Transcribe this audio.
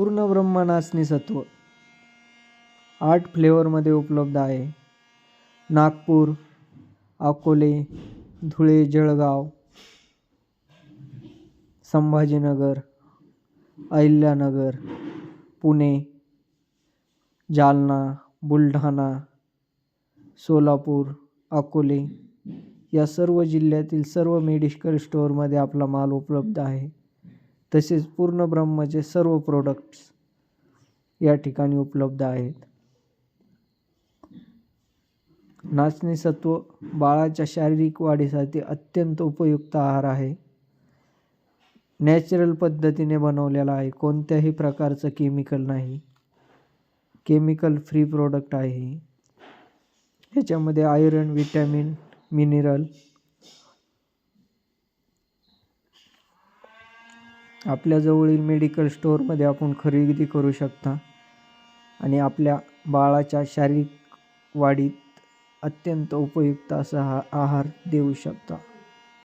पूर्ण ब्रह्मनाशनी सत्व. आठ फ्लेवरमध्ये उपलब्ध आहे. नागपूर अकोले धुळे जळगाव संभाजीनगर अहिल्यानगर पुणे जालना बुलढाणा सोलापूर अकोले या सर्व जिल्ह्यातील सर्व मेडिकल स्टोअरमध्ये आपला माल उपलब्ध आहे. तसेच पूर्ण ब्रह्मचे सर्व प्रोडक्ट्स या ठिकाणी उपलब्ध आहेत. नाचणी सत्व बाळाच्या शारीरिक वाढीसाठी अत्यंत उपयुक्त आहार आहे. नॅचरल पद्धतीने बनवलेला आहे. कोणत्याही प्रकारचं केमिकल नाही. केमिकल फ्री प्रोडक्ट आहे. ह्याच्यामध्ये आयरन विटॅमिन मिनरल आपल्या जवळील मेडिकल स्टोअरमध्ये आपण खरेदी करू शकता. आणि आपल्या बाळाच्या शारीरिक वाढीत अत्यंत उपयुक्त असा हा आहार देऊ शकता.